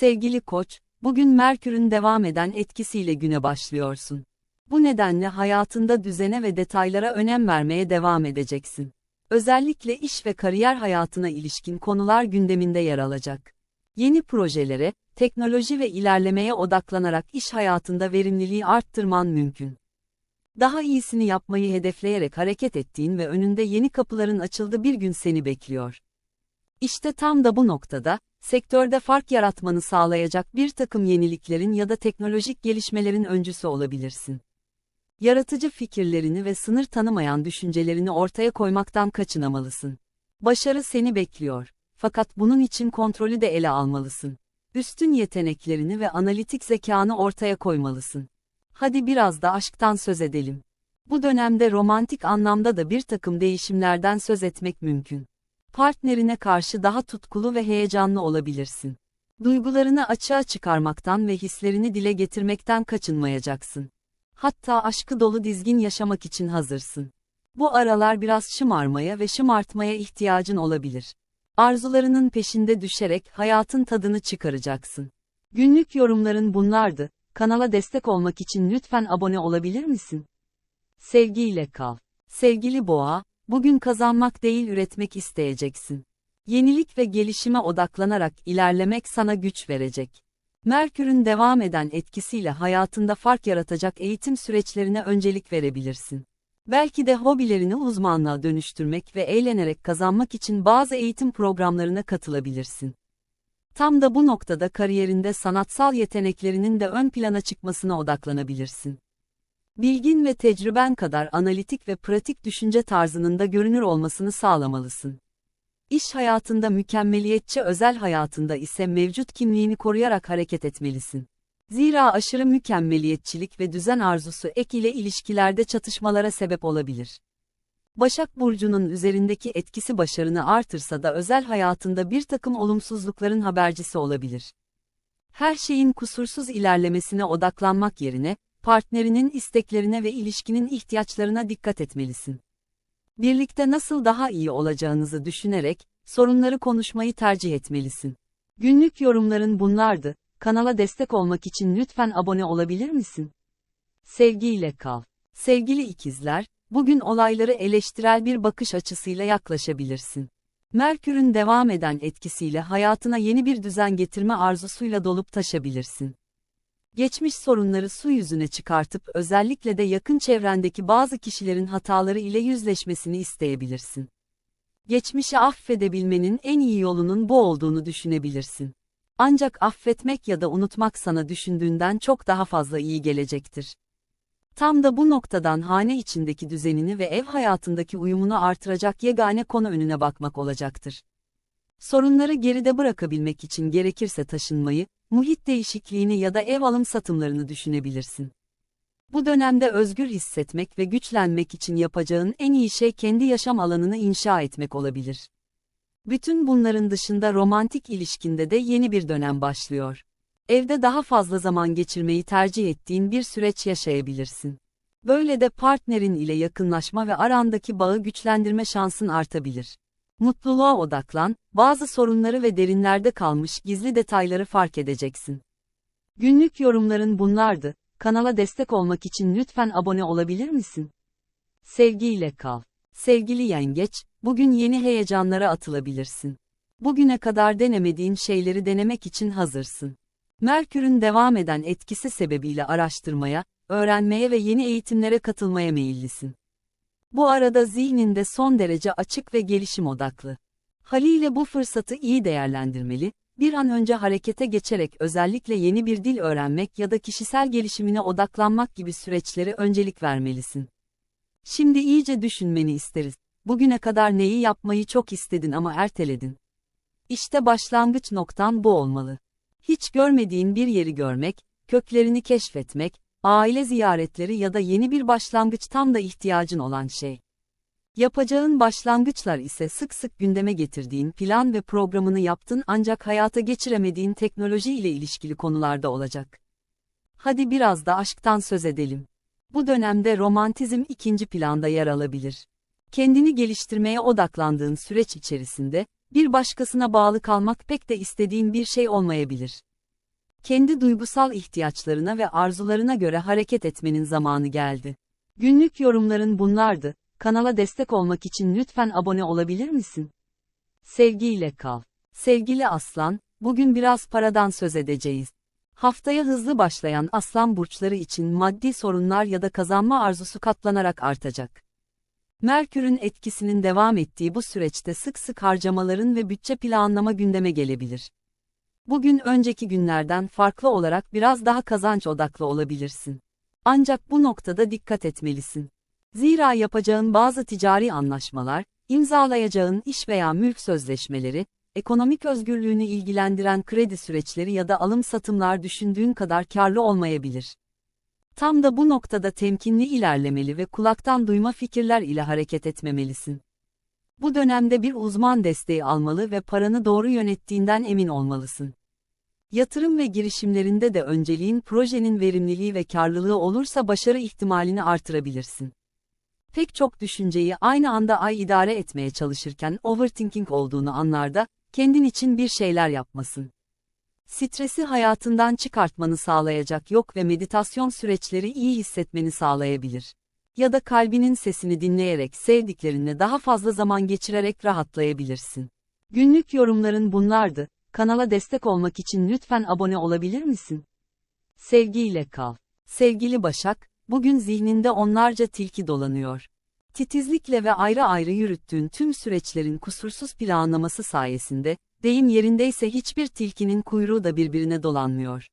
Sevgili koç, bugün Merkür'ün devam eden etkisiyle güne başlıyorsun. Bu nedenle hayatında düzene ve detaylara önem vermeye devam edeceksin. Özellikle iş ve kariyer hayatına ilişkin konular gündeminde yer alacak. Yeni projelere, teknoloji ve ilerlemeye odaklanarak iş hayatında verimliliği arttırman mümkün. Daha iyisini yapmayı hedefleyerek hareket ettiğin ve önünde yeni kapıların açıldığı bir gün seni bekliyor. İşte tam da bu noktada, sektörde fark yaratmanı sağlayacak bir takım yeniliklerin ya da teknolojik gelişmelerin öncüsü olabilirsin. Yaratıcı fikirlerini ve sınır tanımayan düşüncelerini ortaya koymaktan kaçınamalısın. Başarı seni bekliyor. Fakat bunun için kontrolü de ele almalısın. Üstün yeteneklerini ve analitik zekanı ortaya koymalısın. Hadi biraz da aşktan söz edelim. Bu dönemde romantik anlamda da bir takım değişimlerden söz etmek mümkün. Partnerine karşı daha tutkulu ve heyecanlı olabilirsin. Duygularını açığa çıkarmaktan ve hislerini dile getirmekten kaçınmayacaksın. Hatta aşkı dolu dizgin yaşamak için hazırsın. Bu aralar biraz şımarmaya ve şımartmaya ihtiyacın olabilir. Arzularının peşinde düşerek hayatın tadını çıkaracaksın. Günlük yorumların bunlardı. Kanala destek olmak için lütfen abone olabilir misin? Sevgiyle kal. Sevgili boğa, bugün kazanmak değil üretmek isteyeceksin. Yenilik ve gelişime odaklanarak ilerlemek sana güç verecek. Merkür'ün devam eden etkisiyle hayatında fark yaratacak eğitim süreçlerine öncelik verebilirsin. Belki de hobilerini uzmanlığa dönüştürmek ve eğlenerek kazanmak için bazı eğitim programlarına katılabilirsin. Tam da bu noktada kariyerinde sanatsal yeteneklerinin de ön plana çıkmasına odaklanabilirsin. Bilgin ve tecrüben kadar analitik ve pratik düşünce tarzının da görünür olmasını sağlamalısın. İş hayatında mükemmeliyetçi özel hayatında ise mevcut kimliğini koruyarak hareket etmelisin. Zira aşırı mükemmeliyetçilik ve düzen arzusu ek ile ilişkilerde çatışmalara sebep olabilir. Başak Burcu'nun üzerindeki etkisi başarını artırsa da özel hayatında bir takım olumsuzlukların habercisi olabilir. Her şeyin kusursuz ilerlemesine odaklanmak yerine, partnerinin isteklerine ve ilişkinin ihtiyaçlarına dikkat etmelisin. Birlikte nasıl daha iyi olacağınızı düşünerek, sorunları konuşmayı tercih etmelisin. Günlük yorumların bunlardı. Kanala destek olmak için lütfen abone olabilir misin? Sevgiyle kal. Sevgili ikizler, bugün olayları eleştirel bir bakış açısıyla yaklaşabilirsin. Merkür'ün devam eden etkisiyle hayatına yeni bir düzen getirme arzusuyla dolup taşabilirsin. Geçmiş sorunları su yüzüne çıkartıp özellikle de yakın çevrendeki bazı kişilerin hataları ile yüzleşmesini isteyebilirsin. Geçmişi affedebilmenin en iyi yolunun bu olduğunu düşünebilirsin. Ancak affetmek ya da unutmak sana düşündüğünden çok daha fazla iyi gelecektir. Tam da bu noktadan hane içindeki düzenini ve ev hayatındaki uyumunu artıracak yegane konu önüne bakmak olacaktır. Sorunları geride bırakabilmek için gerekirse taşınmayı, muhit değişikliğini ya da ev alım satımlarını düşünebilirsin. Bu dönemde özgür hissetmek ve güçlenmek için yapacağın en iyi şey kendi yaşam alanını inşa etmek olabilir. Bütün bunların dışında romantik ilişkinde de yeni bir dönem başlıyor. Evde daha fazla zaman geçirmeyi tercih ettiğin bir süreç yaşayabilirsin. Böyle de partnerin ile yakınlaşma ve arandaki bağı güçlendirme şansın artabilir. Mutluluğa odaklan, bazı sorunları ve derinlerde kalmış gizli detayları fark edeceksin. Günlük yorumların bunlardı. Kanala destek olmak için lütfen abone olabilir misin? Sevgiyle kal. Sevgili yengeç, bugün yeni heyecanlara atılabilirsin. Bugüne kadar denemediğin şeyleri denemek için hazırsın. Merkür'ün devam eden etkisi sebebiyle araştırmaya, öğrenmeye ve yeni eğitimlere katılmaya meyillisin. Bu arada zihninde son derece açık ve gelişim odaklı. Haliyle bu fırsatı iyi değerlendirmeli, bir an önce harekete geçerek özellikle yeni bir dil öğrenmek ya da kişisel gelişimine odaklanmak gibi süreçlere öncelik vermelisin. Şimdi iyice düşünmeni isteriz. Bugüne kadar neyi yapmayı çok istedin ama erteledin. İşte başlangıç noktan bu olmalı. Hiç görmediğin bir yeri görmek, köklerini keşfetmek, aile ziyaretleri ya da yeni bir başlangıç tam da ihtiyacın olan şey. Yapacağın başlangıçlar ise sık sık gündeme getirdiğin plan ve programını yaptın ancak hayata geçiremediğin teknoloji ile ilişkili konularda olacak. Hadi biraz da aşktan söz edelim. Bu dönemde romantizm ikinci planda yer alabilir. Kendini geliştirmeye odaklandığın süreç içerisinde, bir başkasına bağlı kalmak pek de istediğin bir şey olmayabilir. Kendi duygusal ihtiyaçlarına ve arzularına göre hareket etmenin zamanı geldi. Günlük yorumların bunlardı. Kanala destek olmak için lütfen abone olabilir misin? Sevgiyle kal. Sevgili Aslan, bugün biraz paradan söz edeceğiz. Haftaya hızlı başlayan aslan burçları için maddi sorunlar ya da kazanma arzusu katlanarak artacak. Merkür'ün etkisinin devam ettiği bu süreçte sık sık harcamaların ve bütçe planlama gündeme gelebilir. Bugün önceki günlerden farklı olarak biraz daha kazanç odaklı olabilirsin. Ancak bu noktada dikkat etmelisin. Zira yapacağın bazı ticari anlaşmalar, imzalayacağın iş veya mülk sözleşmeleri, ekonomik özgürlüğünü ilgilendiren kredi süreçleri ya da alım-satımlar düşündüğün kadar karlı olmayabilir. Tam da bu noktada temkinli ilerlemeli ve kulaktan duyma fikirler ile hareket etmemelisin. Bu dönemde bir uzman desteği almalı ve paranı doğru yönettiğinden emin olmalısın. Yatırım ve girişimlerinde de önceliğin projenin verimliliği ve karlılığı olursa başarı ihtimalini artırabilirsin. Pek çok düşünceyi aynı anda ay idare etmeye çalışırken overthinking olduğunu anlarda, kendin için bir şeyler yapmasın. Stresi hayatından çıkartmanı sağlayacak yok ve meditasyon süreçleri iyi hissetmeni sağlayabilir. Ya da kalbinin sesini dinleyerek sevdiklerinle daha fazla zaman geçirerek rahatlayabilirsin. Günlük yorumların bunlardı. Kanala destek olmak için lütfen abone olabilir misin? Sevgiyle kal. Sevgili Başak, bugün zihninde onlarca tilki dolanıyor. Titizlikle ve ayrı ayrı yürüttüğün tüm süreçlerin kusursuz planlaması sayesinde, deyim yerindeyse hiçbir tilkinin kuyruğu da birbirine dolanmıyor.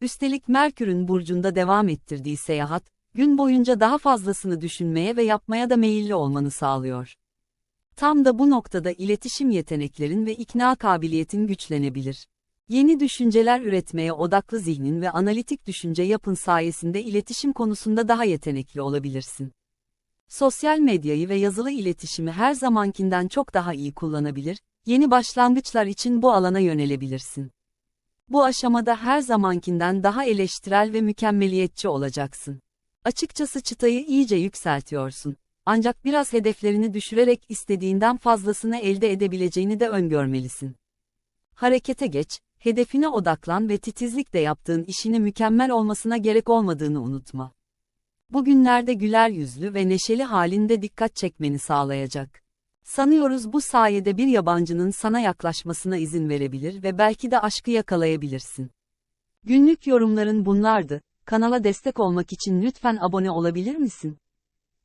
Üstelik Merkür'ün burcunda devam ettirdiği seyahat, gün boyunca daha fazlasını düşünmeye ve yapmaya da meyilli olmanı sağlıyor. Tam da bu noktada iletişim yeteneklerin ve ikna kabiliyetin güçlenebilir. Yeni düşünceler üretmeye odaklı zihnin ve analitik düşünce yapın sayesinde iletişim konusunda daha yetenekli olabilirsin. Sosyal medyayı ve yazılı iletişimi her zamankinden çok daha iyi kullanabilir, yeni başlangıçlar için bu alana yönelebilirsin. Bu aşamada her zamankinden daha eleştirel ve mükemmeliyetçi olacaksın. Açıkçası çıtayı iyice yükseltiyorsun. Ancak biraz hedeflerini düşürerek istediğinden fazlasını elde edebileceğini de öngörmelisin. Harekete geç, hedefine odaklan ve titizlikle yaptığın işini mükemmel olmasına gerek olmadığını unutma. Bugünlerde güler yüzlü ve neşeli halinde dikkat çekmeni sağlayacak. Sanıyoruz bu sayede bir yabancının sana yaklaşmasına izin verebilir ve belki de aşkı yakalayabilirsin. Günlük yorumların bunlardı. Kanala destek olmak için lütfen abone olabilir misin?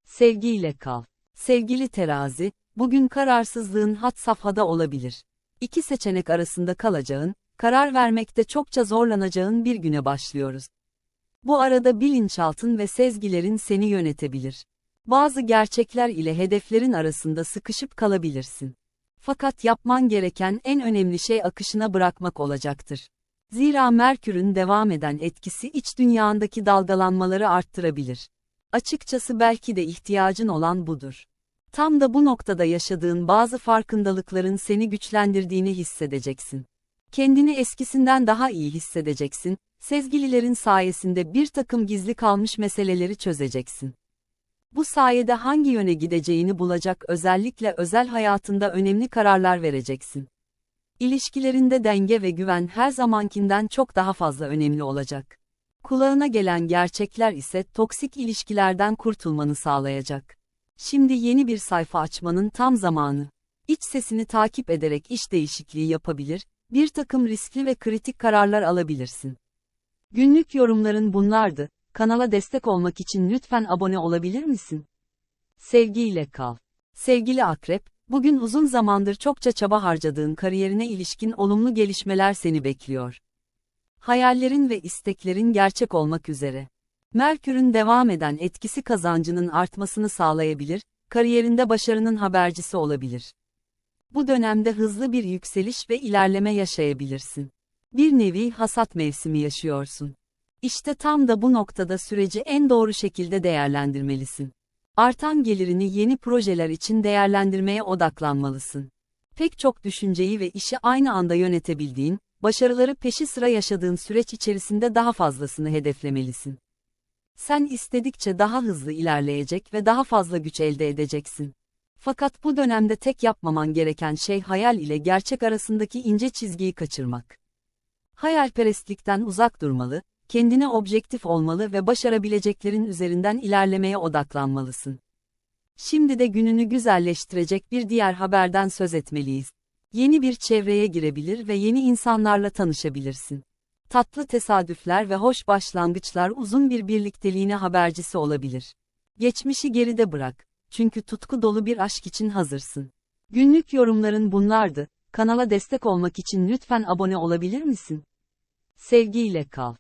Sevgiyle kal. Sevgili terazi, bugün kararsızlığın hat safhada olabilir. İki seçenek arasında kalacağın, karar vermekte çokça zorlanacağın bir güne başlıyoruz. Bu arada bilinçaltın ve sezgilerin seni yönetebilir. Bazı gerçekler ile hedeflerin arasında sıkışıp kalabilirsin. Fakat yapman gereken en önemli şey akışına bırakmak olacaktır. Zira Merkür'ün devam eden etkisi iç dünyandaki dalgalanmaları arttırabilir. Açıkçası belki de ihtiyacın olan budur. Tam da bu noktada yaşadığın bazı farkındalıkların seni güçlendirdiğini hissedeceksin. Kendini eskisinden daha iyi hissedeceksin, sezgililerin sayesinde bir takım gizli kalmış meseleleri çözeceksin. Bu sayede hangi yöne gideceğini bulacak özellikle özel hayatında önemli kararlar vereceksin. İlişkilerinde denge ve güven her zamankinden çok daha fazla önemli olacak. Kulağına gelen gerçekler ise toksik ilişkilerden kurtulmanı sağlayacak. Şimdi yeni bir sayfa açmanın tam zamanı. İç sesini takip ederek iş değişikliği yapabilir, bir takım riskli ve kritik kararlar alabilirsin. Günlük yorumların bunlardı. Kanala destek olmak için lütfen abone olabilir misin? Sevgiyle kal. Sevgili Akrep, bugün uzun zamandır çokça çaba harcadığın kariyerine ilişkin olumlu gelişmeler seni bekliyor. Hayallerin ve isteklerin gerçek olmak üzere. Merkür'ün devam eden etkisi kazancının artmasını sağlayabilir, kariyerinde başarının habercisi olabilir. Bu dönemde hızlı bir yükseliş ve ilerleme yaşayabilirsin. Bir nevi hasat mevsimi yaşıyorsun. İşte tam da bu noktada süreci en doğru şekilde değerlendirmelisin. Artan gelirini yeni projeler için değerlendirmeye odaklanmalısın. Pek çok düşünceyi ve işi aynı anda yönetebildiğin, başarıları peşi sıra yaşadığın süreç içerisinde daha fazlasını hedeflemelisin. Sen istedikçe daha hızlı ilerleyecek ve daha fazla güç elde edeceksin. Fakat bu dönemde tek yapmaman gereken şey hayal ile gerçek arasındaki ince çizgiyi kaçırmak. Hayalperestlikten uzak durmalı, kendine objektif olmalı ve başarabileceklerin üzerinden ilerlemeye odaklanmalısın. Şimdi de gününü güzelleştirecek bir diğer haberden söz etmeliyiz. Yeni bir çevreye girebilir ve yeni insanlarla tanışabilirsin. Tatlı tesadüfler ve hoş başlangıçlar uzun bir birlikteliğine habercisi olabilir. Geçmişi geride bırak. Çünkü tutku dolu bir aşk için hazırsın. Günlük yorumların bunlardı. Kanala destek olmak için lütfen abone olabilir misin? Sevgiyle kal.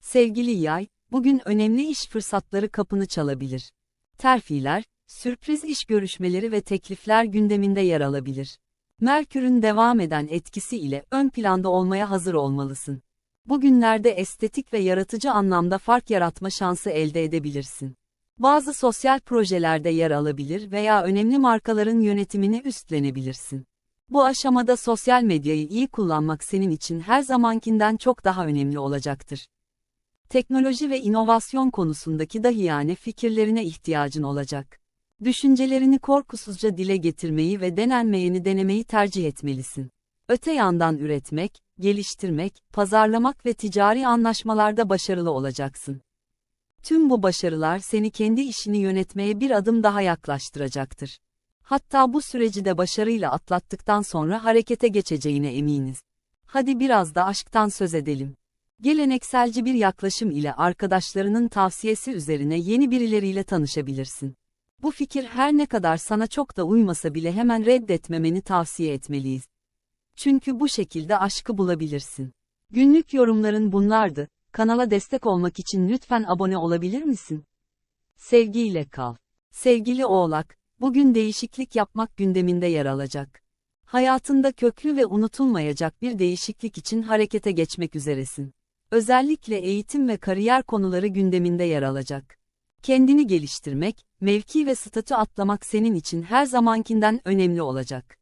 Sevgili yay, bugün önemli iş fırsatları kapını çalabilir. Terfiler, sürpriz iş görüşmeleri ve teklifler gündeminde yer alabilir. Merkür'ün devam eden etkisi ile ön planda olmaya hazır olmalısın. Bugünlerde estetik ve yaratıcı anlamda fark yaratma şansı elde edebilirsin. Bazı sosyal projelerde yer alabilir veya önemli markaların yönetimini üstlenebilirsin. Bu aşamada sosyal medyayı iyi kullanmak senin için her zamankinden çok daha önemli olacaktır. Teknoloji ve inovasyon konusundaki dahiyane fikirlerine ihtiyacın olacak. Düşüncelerini korkusuzca dile getirmeyi ve denenmeyeni denemeyi tercih etmelisin. Öte yandan üretmek, geliştirmek, pazarlamak ve ticari anlaşmalarda başarılı olacaksın. Tüm bu başarılar seni kendi işini yönetmeye bir adım daha yaklaştıracaktır. Hatta bu süreci de başarıyla atlattıktan sonra harekete geçeceğine eminiz. Hadi biraz da aşktan söz edelim. Gelenekselci bir yaklaşım ile arkadaşlarının tavsiyesi üzerine yeni birileriyle tanışabilirsin. Bu fikir her ne kadar sana çok da uymasa bile hemen reddetmemeni tavsiye etmeliyiz. Çünkü bu şekilde aşkı bulabilirsin. Günlük yorumların bunlardı. Kanala destek olmak için lütfen abone olabilir misin? Sevgiyle kal. Sevgili Oğlak, bugün değişiklik yapmak gündeminde yer alacak. Hayatında köklü ve unutulmayacak bir değişiklik için harekete geçmek üzeresin. Özellikle eğitim ve kariyer konuları gündeminde yer alacak. Kendini geliştirmek, mevki ve statü atlamak senin için her zamankinden önemli olacak.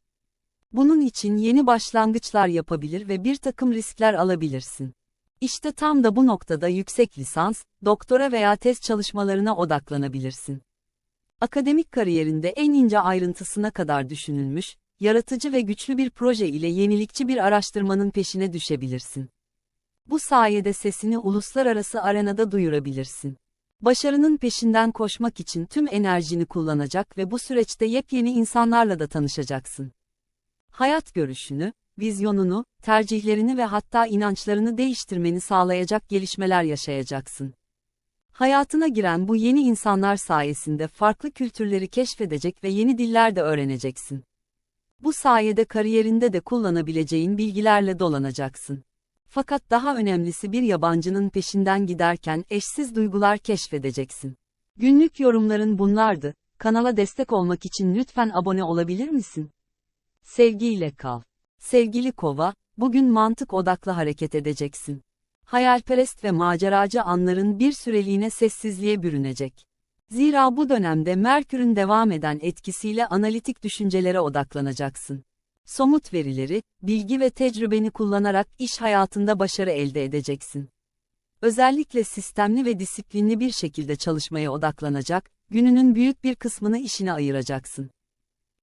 Bunun için yeni başlangıçlar yapabilir ve bir takım riskler alabilirsin. İşte tam da bu noktada yüksek lisans, doktora veya tez çalışmalarına odaklanabilirsin. Akademik kariyerinde en ince ayrıntısına kadar düşünülmüş, yaratıcı ve güçlü bir proje ile yenilikçi bir araştırmanın peşine düşebilirsin. Bu sayede sesini uluslararası arenada duyurabilirsin. Başarının peşinden koşmak için tüm enerjini kullanacak ve bu süreçte yepyeni insanlarla da tanışacaksın. Hayat görüşünü, vizyonunu, tercihlerini ve hatta inançlarını değiştirmeni sağlayacak gelişmeler yaşayacaksın. Hayatına giren bu yeni insanlar sayesinde farklı kültürleri keşfedecek ve yeni diller de öğreneceksin. Bu sayede kariyerinde de kullanabileceğin bilgilerle dolanacaksın. Fakat daha önemlisi bir yabancının peşinden giderken eşsiz duygular keşfedeceksin. Günlük yorumların bunlardı. Kanala destek olmak için lütfen abone olabilir misin? Sevgiyle kal. Sevgili kova, bugün mantık odaklı hareket edeceksin. Hayalperest ve maceracı anların bir süreliğine sessizliğe bürünecek. Zira bu dönemde Merkür'ün devam eden etkisiyle analitik düşüncelere odaklanacaksın. Somut verileri, bilgi ve tecrübeni kullanarak iş hayatında başarı elde edeceksin. Özellikle sistemli ve disiplinli bir şekilde çalışmaya odaklanacak, gününün büyük bir kısmını işine ayıracaksın.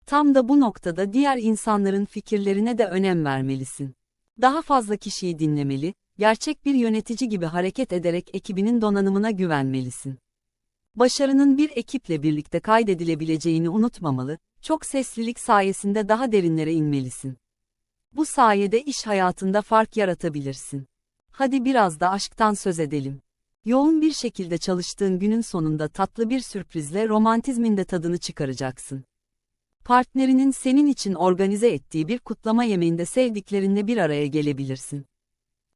Tam da bu noktada diğer insanların fikirlerine de önem vermelisin. Daha fazla kişiyi dinlemeli, gerçek bir yönetici gibi hareket ederek ekibinin donanımına güvenmelisin. Başarının bir ekiple birlikte kaydedilebileceğini unutmamalı, çok seslilik sayesinde daha derinlere inmelisin. Bu sayede iş hayatında fark yaratabilirsin. Hadi biraz da aşktan söz edelim. Yoğun bir şekilde çalıştığın günün sonunda tatlı bir sürprizle romantizmin de tadını çıkaracaksın. Partnerinin senin için organize ettiği bir kutlama yemeğinde sevdiklerinle bir araya gelebilirsin.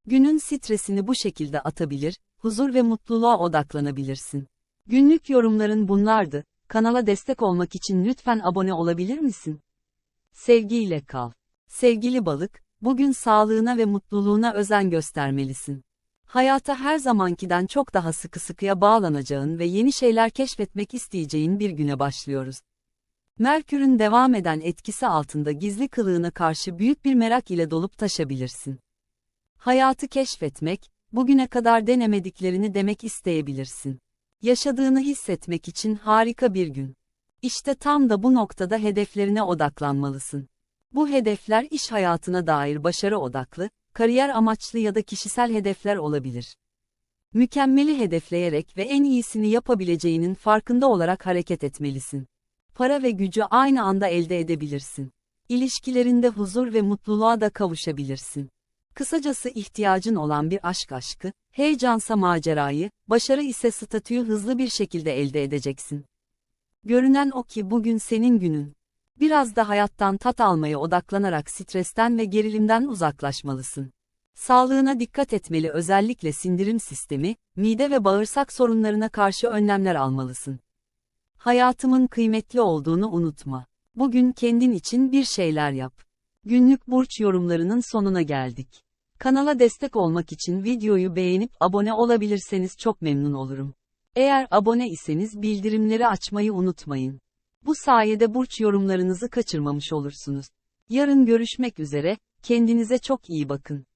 Günün stresini bu şekilde atabilir, huzur ve mutluluğa odaklanabilirsin. Günlük yorumların bunlardı. Kanala destek olmak için lütfen abone olabilir misin? Sevgiyle kal. Sevgili balık, bugün sağlığına ve mutluluğuna özen göstermelisin. Hayata her zamankiden çok daha sıkı sıkıya bağlanacağın ve yeni şeyler keşfetmek isteyeceğin bir güne başlıyoruz. Merkür'ün devam eden etkisi altında gizli kılığına karşı büyük bir merak ile dolup taşabilirsin. Hayatı keşfetmek, bugüne kadar denemediklerini demek isteyebilirsin. Yaşadığını hissetmek için harika bir gün. İşte tam da bu noktada hedeflerine odaklanmalısın. Bu hedefler iş hayatına dair başarı odaklı, kariyer amaçlı ya da kişisel hedefler olabilir. Mükemmeli hedefleyerek ve en iyisini yapabileceğinin farkında olarak hareket etmelisin. Para ve gücü aynı anda elde edebilirsin. İlişkilerinde huzur ve mutluluğa da kavuşabilirsin. Kısacası ihtiyacın olan bir aşk aşkı, heyecansa macerayı, başarı ise statüyü hızlı bir şekilde elde edeceksin. Görünen o ki bugün senin günün. Biraz da hayattan tat almaya odaklanarak stresten ve gerilimden uzaklaşmalısın. Sağlığına dikkat etmeli özellikle sindirim sistemi, mide ve bağırsak sorunlarına karşı önlemler almalısın. Hayatımın kıymetli olduğunu unutma. Bugün kendin için bir şeyler yap. Günlük burç yorumlarının sonuna geldik. Kanala destek olmak için videoyu beğenip abone olabilirseniz çok memnun olurum. Eğer abone iseniz bildirimleri açmayı unutmayın. Bu sayede burç yorumlarınızı kaçırmamış olursunuz. Yarın görüşmek üzere, kendinize çok iyi bakın.